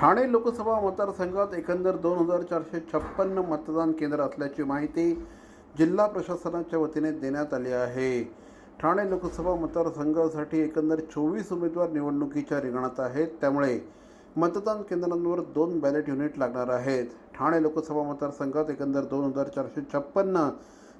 ठाणे लोकसभा मतदारसंघात एकंदर दोन हजार चारशे छप्पन्न मतदान केंद्र असल्याची माहिती जिल्हा प्रशासनाच्या वतीने देण्यात आली आहे. ठाणे लोकसभा मतदारसंघासाठी एकंदर चोवीस उमेदवार निवडणुकीच्या रिंगणात आहेत. त्यामुळे मतदान केंद्रांवर दोन बॅलेट युनिट लागणार आहेत. ठाणे लोकसभा मतदारसंघात एकंदर दोन हजार चारशे छप्पन्न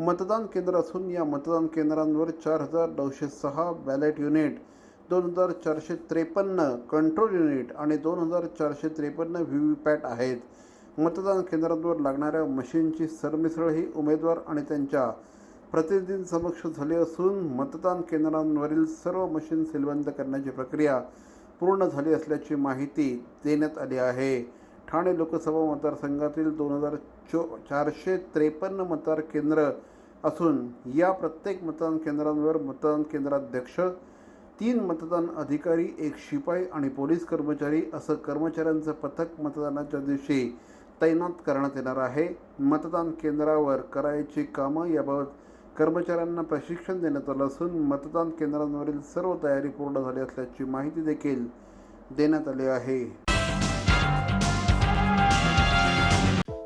मतदान केंद्र असून या मतदान केंद्रांवर चार हजार नऊशे सहा बॅलेट युनिट दोन हजार चारशे त्रेपन्न कंट्रोल युनिट आणि दोन हजार चारशे त्रेपन्न व्ही व्ही पॅट आहेत. मतदान केंद्रांवर लागणाऱ्या मशीनची सरमिसळ ही उमेदवार आणि त्यांच्या प्रतिनिधींसमक्ष झाली असून मतदान केंद्रांवरील सर्व मशीन सीलबंद करण्याची प्रक्रिया पूर्ण झाली असल्याची माहिती देण्यात आली आहे. ठाणे लोकसभा मतदारसंघातील दोन हजार चो चारशे त्रेपन्न मतदार केंद्र असून या प्रत्येक मतदान केंद्रांवर मतदान केंद्राध्यक्ष तीन मतदान अधिकारी एक शिपाई आणि पोलीस कर्मचारी असं कर्मचाऱ्यांचं पथक मतदानाच्या दिवशी तैनात करण्यात येणार आहे. मतदान केंद्रावर करायची कामं याबाबत कर्मचाऱ्यांना प्रशिक्षण देण्यात आलं असून मतदान केंद्रांवरील सर्व तयारी पूर्ण झाली असल्याची माहिती देखील देण्यात आली आहे.